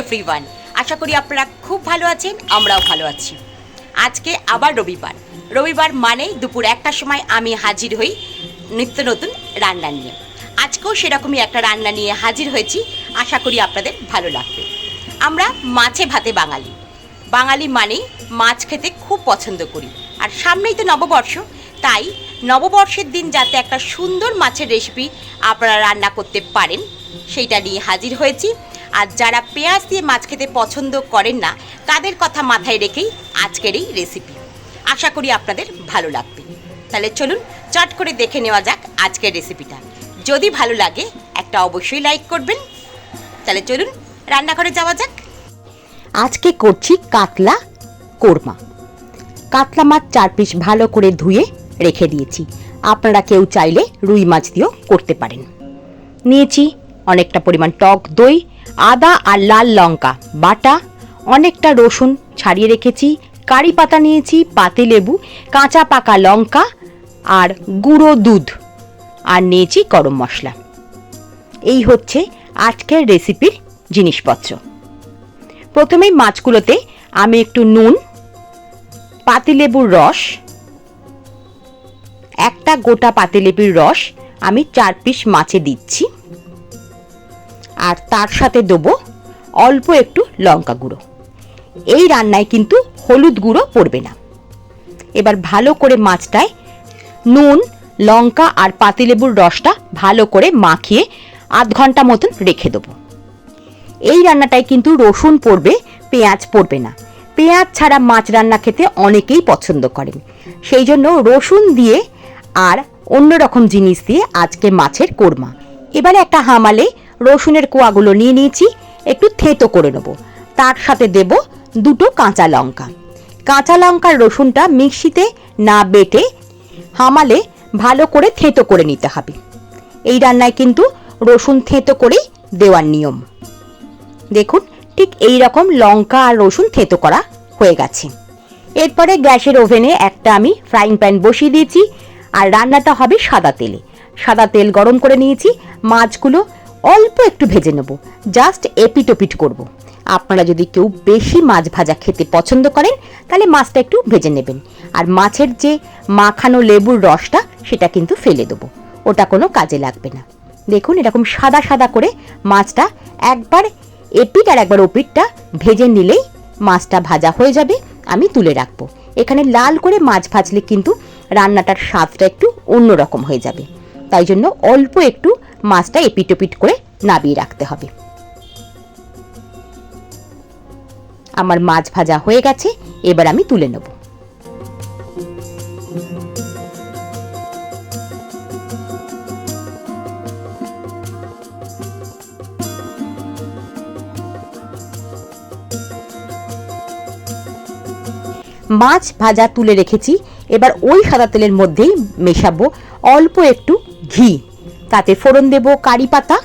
Everyone আশা করি আপনারা খুব ভালো আছেন, আমরাও ভালো আছি। আজকে আবার রবিবার। রবিবার মানেই দুপুর একটার সময় আমি হাজির হই নিত্য নতুন রান্না নিয়ে। আজকেও সেরকমই একটা রান্না নিয়ে হাজির হয়েছি, আশা করি আপনাদের ভালো লাগবে। আমরা মাছে ভাতে বাঙালি। বাঙালি মানেই মাছ খেতে খুব পছন্দ করি। আর সামনেই তো নববর্ষ, তাই নববর্ষের দিন যাতে একটা সুন্দর মাছের রেসিপি আপনারা রান্না করতে পারেন, সেইটা নিয়ে হাজির হয়েছি। আর যারা পেঁয়াজ দিয়ে মাছ খেতে পছন্দ করেন না, তাদের কথা মাথায় রেখেই আজকের এই রেসিপি আশা করি আপনাদের ভালো লাগবে। তাহলে চলুন, চট করে দেখে নেওয়া যাক আজকের রেসিপিটা যদি ভালো লাগে, একটা অবশ্যই লাইক করবেন। তাহলে চলুন, রান্নাঘরে যাওয়া যাক। আজকে করছি কাতলা কোরমা। কাতলা মাছ চার পিস ভালো করে ধুয়ে রেখে দিয়েছি। আপনারা কেউ চাইলে রুই মাছ দিয়েও করতে পারেন। নিয়েছি অনেকটা পরিমাণ টক দই আদা আর লাল লঙ্কা, বাটা, অনেকটা রসুন ছাড়িয়ে রেখেছি, কারি পাতা নিয়েছি, পাতি লেবু, কাঁচা পাকা লঙ্কা আর গুঁড়ো দুধ, আর নিয়েছি গরম মশলা। এই হচ্ছে আজকের রেসিপির জিনিসপত্র। প্রথমেই মাছগুলোতে আমি একটু নুন পাতিলেবুর রস, একটা গোটা পাতিলেবুর রস আমি চার পিস মাছে দিচ্ছি। আর তার সাথে দেবো অল্প একটু লঙ্কা গুঁড়ো। এই রান্নায় কিন্তু হলুদ গুঁড়ো পড়বে না। এবার ভালো করে মাছটায় নুন, লঙ্কা আর পাতিলেবুর রসটা ভালো করে মাখিয়ে আধ ঘণ্টা মতন রেখে দেবো। এই রান্নাটায় কিন্তু রসুন পড়বে, পেঁয়াজ পড়বে না। পেঁয়াজ ছাড়া মাছ রান্না খেতে অনেকেই পছন্দ করেন। সেই জন্য রসুন দিয়ে আর অন্য রকম জিনিস দিয়ে আজকে মাছের কোরমা। এবারে একটা হামালে রসুনের কোয়াগুলো নিয়ে নিয়েছি, একটু থেতো করে নেব। তার সাথে দেব দুটো কাঁচা লঙ্কা। কাঁচা লঙ্কার রসুনটা মিক্সিতে না বেটে হামালে ভালো করে থেতো করে নিতে হবে। এই রান্নায় কিন্তু রসুন থেতো করেই দেওয়ার নিয়ম। দেখুন, ঠিক এই রকম লঙ্কা আর রসুন থেতো করা হয়ে গেছে। এরপরে গ্যাসের ওভেনে একটা আমি ফ্রাইং প্যান বসিয়ে দিয়েছি, আর রান্নাটা হবে সাদা তেলে। সাদা তেল গরম করে নিয়েছি, মাছগুলো অল্প একটু ভেজে নেব। জাস্ট এপিট ওপিট করব। আপনারা যদি কেউ বেশি মাছ ভাজা খেতে পছন্দ করেন, তাহলে মাছটা একটু ভেজে নেবেন। আর মাছের যে মাখানো লেবুর রসটা, সেটা কিন্তু ফেলে দেবো। ওটা কোনো কাজে লাগবে না। দেখুন, এরকম সাদা সাদা করে মাছটা একবার এপিট আর একবার ওপিটটা ভেজে নিলেই মাছটা ভাজা হয়ে যাবে, আমি তুলে রাখব। এখানে লাল করে মাছ ভাজলে কিন্তু রান্নাটার স্বাদটা একটু অন্যরকম হয়ে যাবে। তাই জন্য অল্প একটু মাছটা এপিট ওপিট করে নাবিয়ে রাখতে হবে। আমার মাছ ভাজা হয়ে গেছে, এবার আমি তুলে নেব। মাছ ভাজা তুলে রেখেছি, এবার ওই সাদা তেলের মধ্যেই মেশাবো অল্প একটু ঘি। তাতে ফোড়ন দেব কারি পাতা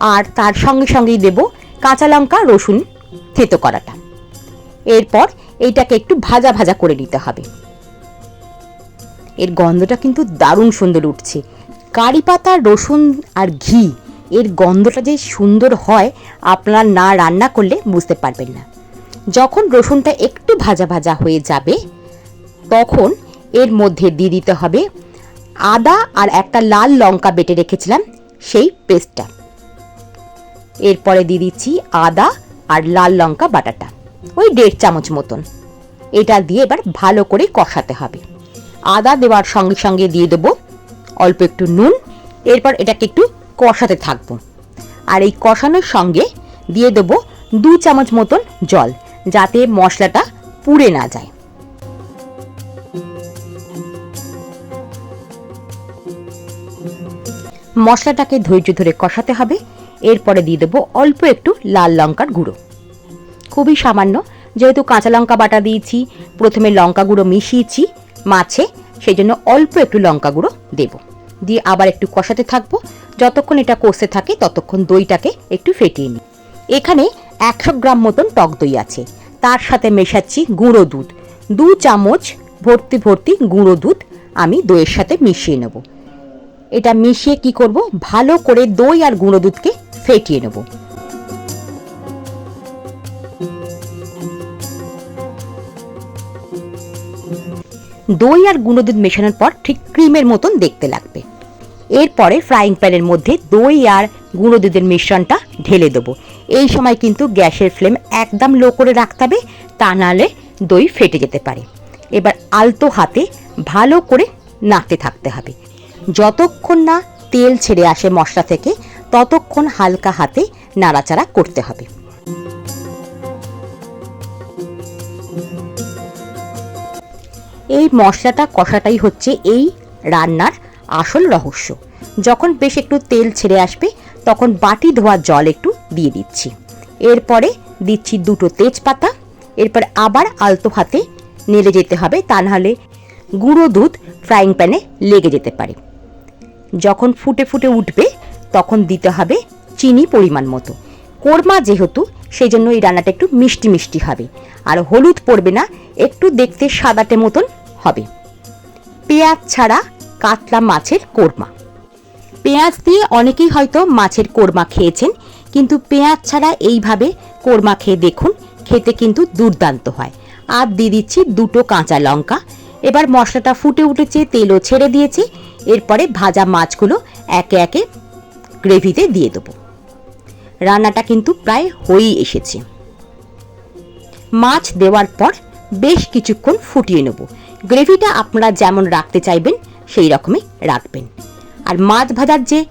আর তার সঙ্গে সঙ্গেই দেব কাঁচা লঙ্কা, রসুন থেতো করাটা। এরপর এইটাকে একটু ভাজা ভাজা করে নিতে হবে। এর গন্ধটা কিন্তু দারুণ সুন্দর উঠছে। কারি পাতা, রসুন আর ঘি, এর গন্ধটা যে সুন্দর হয়, আপনার না রান্না করলে বুঝতে পারবেন না। যখন রসুনটা একটু ভাজা ভাজা হয়ে যাবে, তখন এর মধ্যে দিয়ে দিতে হবে আদা আর একটা লাল লঙ্কা বেটে রেখেছিলাম, সেই পেস্টটা। এরপরে দিয়ে দিচ্ছি আদা আর লাল লঙ্কা বাটাটা, ওই দেড় চামচ মতন। এটা দিয়ে এবার ভালো করে কষাতে হবে। আদা দেওয়ার সঙ্গে সঙ্গে দিয়ে দেবো অল্প একটু নুন, এরপর এটাকে একটু কষাতে থাকব। আর এই কষানোর সঙ্গে দিয়ে দেবো দু চামচ মতন জল, যাতে মশলাটা পুড়ে না যায়। মশলাটাকে ধৈর্য ধরে কষাতে হবে। এরপরে দিয়ে দেবো অল্প একটু লাল লঙ্কার গুঁড়ো। খুবই সামান্য, যেহেতু কাঁচা লঙ্কা বাটা দিয়েছি, প্রথমে লঙ্কা গুঁড়ো মিশিয়েছি মাছে সেই জন্য অল্প একটু লঙ্কা গুঁড়ো দেব। দিয়ে আবার একটু কষাতে থাকব। যতক্ষণ এটা কষতে থাকে, ততক্ষণ দইটাকে একটু ফেটিয়ে নিই। এখানে একশো গ্রাম মতন টক দই আছে। তার সাথে মেশাচ্ছি গুঁড়ো দুধ। দু চামচ ভর্তি ভর্তি গুঁড়ো দুধ আমি দইয়ের সাথে মিশিয়ে নেব। এটা মিশিয়ে কি করব? ভালো করে দই আর গুঁড়ো দুধকে ফেটিয়ে নেব। দই আর গুঁড়ো দুধ মেশানোর পর ঠিক ক্রিমের মতন দেখতে লাগবে। এরপরে ফ্রাইং প্যানের মধ্যে দই আর গুঁড়ো দুধের মিশ্রণটা ঢেলে দেবো। এই সময় কিন্তু গ্যাসের ফ্লেম একদম লো করে রাখতে হবে, তা নাহলে দই ফেটে যেতে পারে। এবার আলতো হাতে ভালো করে নাড়তে থাকতে হবে। যতক্ষণ না তেল ছেড়ে আসে মশলা থেকে, ততক্ষণ হালকা হাতে নাড়াচাড়া করতে হবে। এই মশলাটা কষাটাই হচ্ছে এই রান্নার আসল রহস্য। যখন বেশ একটু তেল ছেড়ে আসবে, তখন বাটি ধোয়া জল একটু দিয়ে দিচ্ছি। এরপরে দিচ্ছি দুটো তেজপাতা, এরপর আবার আলতো হাতে নেড়ে যেতে হবে, তা নাহলে গুঁড়ো দুধ ফ্রাইং প্যানে লেগে যেতে পারে। যখন ফুটে ফুটে উঠবে, তখন দিতে হবে চিনি পরিমাণ মতো। কোরমা যেহেতু সেই জন্য এই রান্নাটা একটু মিষ্টি মিষ্টি হবে। আর হলুদ পড়বে না, একটু দেখতে সাদাটে মতন হবে। পেঁয়াজ ছাড়া কাতলা মাছের কোরমা। পেঁয়াজ দিয়ে অনেকেই হয়তো মাছের কোরমা খেয়েছেন, কিন্তু পেঁয়াজ ছাড়া এইভাবে কোরমা খেয়ে দেখুন, খেতে কিন্তু দুর্দান্ত হয়। আর দিয়ে দিচ্ছি দুটো কাঁচা লঙ্কা। এবার মশলাটা ফুটে উঠেছে, তেলও ছেড়ে দিয়েছে। এরপরে ভাজা মাছগুলো একে একে গ্রেভিতে দিয়ে দেবো। রান্নাটা কিন্তু প্রায় হয়েই এসেছে। মাছ দেওয়ার পর বেশ কিছুক্ষণ ফুটিয়ে নেব। গ্রেভিটা আপনারা যেমন রাখতে চাইবেন, সেই রকমই রাখবেন। আর মাছ ভাজার যে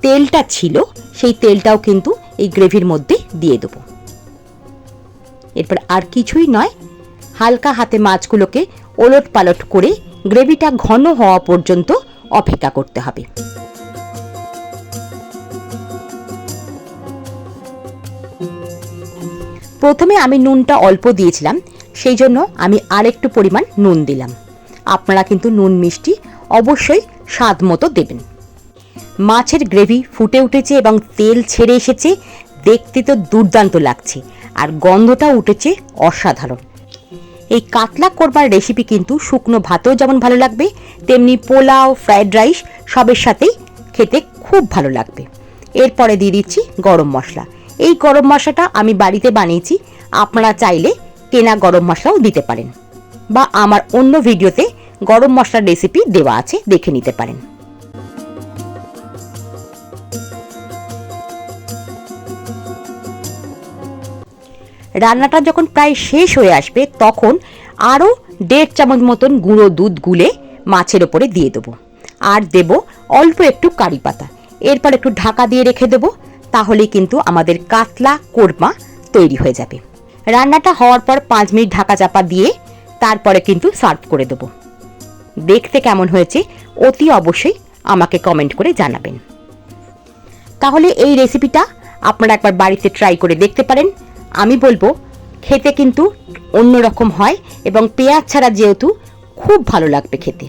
তেলটা ছিল, সেই তেলটাও কিন্তু এই গ্রেভির মধ্যে দিয়ে দেবো। এরপর আর কিছুই নয়, হালকা হাতে মাছগুলোকে ওলট পালট করে গ্রেভিটা ঘন হওয়া পর্যন্ত অপেক্ষা করতে হবে। প্রথমে আমি নুনটা অল্প দিয়েছিলাম, সেই জন্য আমি আরেকটু পরিমাণ নুন দিলাম। আপনারা কিন্তু নুন মিষ্টি অবশ্যই স্বাদ মতো দেবেন। মাছের গ্রেভি ফুটে উঠেছে এবং তেল ছেড়ে এসেছে, দেখতে তো দুর্দান্ত লাগছে, আর গন্ধটা উঠেছে অসাধারণ। এই কাতলা করবার রেসিপি কিন্তু শুকনো ভাতেও যেমন ভালো লাগবে, তেমনি পোলাও ফ্রায়েড রাইস সবের সাথেই খেতে খুব ভালো লাগবে। এরপরে দিয়ে দিচ্ছি গরম মশলা। এই গরম মশলাটা আমি বাড়িতে বানিয়েছি, আপনারা চাইলে কেনা গরম মশলাও দিতে পারেন। বা আমার অন্য ভিডিওতে গরম মশলার রেসিপি দেওয়া আছে, দেখে নিতে পারেন। রান্নাটা যখন প্রায় শেষ হয়ে আসবে, তখন আরও দেড় চামচ মতন গুঁড়ো দুধ গুলে মাছের ওপরে দিয়ে দেবো। আর দেব অল্প একটু কারি পাতা। এরপর একটু ঢাকা দিয়ে রেখে দেবো তাহলে কিন্তু আমাদের কাতলা কোরমা তৈরি হয়ে যাবে। রান্নাটা হওয়ার পর পাঁচ মিনিট ঢাকা চাপা দিয়ে তারপরে কিন্তু সার্ভ করে দেবো। দেখতে কেমন হয়েছে, অতি অবশ্যই আমাকে কমেন্ট করে জানাবেন। তাহলে এই রেসিপিটা আপনারা একবার বাড়িতে ট্রাই করে দেখতে পারেন। আমি বলব, খেতে কিন্তু অন্যরকম হয় এবং পেঁয়াজ ছাড়া যেহেতু খুব ভালো লাগবে খেতে।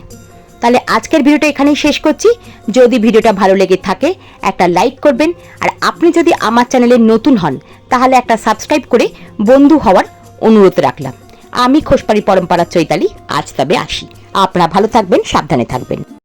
তাহলে আজকের ভিডিওটা এখানেই শেষ করছি। যদি ভিডিওটা ভালো লেগে থাকে, একটা লাইক করবেন। আর আপনি যদি আমার চ্যানেলে নতুন হন, তাহলে একটা সাবস্ক্রাইব করে বন্ধু হওয়ার অনুরোধ রাখলাম। আমি খোসপাড়ি পরম্পরা চৈতালি, আজ তবে আসি। আপনারা ভালো থাকবেন, সাবধানে থাকবেন।